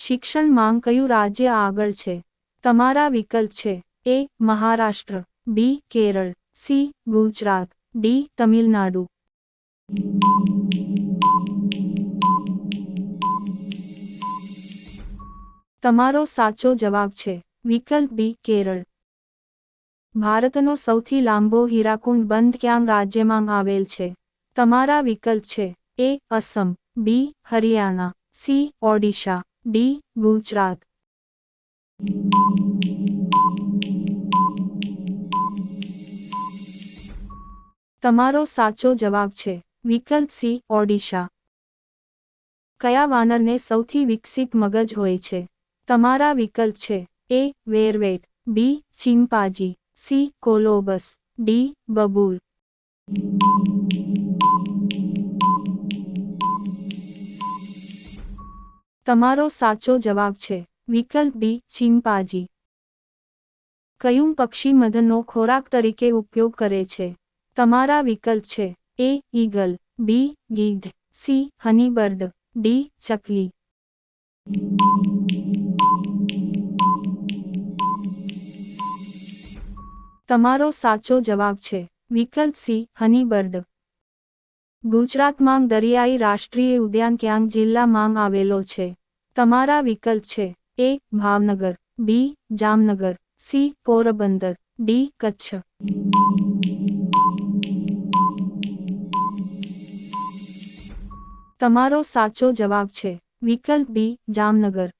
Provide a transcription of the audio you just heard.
શિક્ષણ માંગ કયું રાજ્ય આગળ છે? તમારા વિકલ્પ છે. A, Maharashtra. B, Kerala. C, Gujarat. D, Tamil Nadu. તમારો સાચો જવાબ છે. વિકલ્પ બી, કેરળ. ભારતનો સૌથી લાંબો હીરાકુંડ બંધ ક્યાં રાજ્યમાં આવેલ છે? તમારા વિકલ્પ છે. A, Assam. B, Haryana. C, Odisha. D, Gujarat. તમારો સાચો જવાબ છે, વિકલ્પ સી, ઓડિશા. કયા વાનરને સૌથી વિકસિત મગજ હોય છે? તમારા વિકલ્પ છે, એ, વેરવેટ. બી ચિમ્પાજી સી, કોલોબસ. ડી, બબૂલ. તમારો સાચો જવાબ છે. વિકલ્પ બી ચિમ્પાજી કયું પક્ષી મધનો ખોરાક તરીકે ઉપયોગ કરે છે? તમારા વિકલ્પ છે. A, eagle. B, ગીધ. C, honeybird. D, ચકલી. તમારો સાચો જવાબ છે. વિકલ્પ સી, હનીબર્ડ. ગુજરાતમાં દરિયાઈ રાષ્ટ્રીય ઉદ્યાન ક્યાંક જિલ્લામાં આવેલો છે? તમારા વિકલ્પ છે. A, Bhavnagar. B, Jamnagar. C, Porbandar. D, Kutch. તમારો સાચો જવાબ છે. વિકલ્પ બી, જામનગર.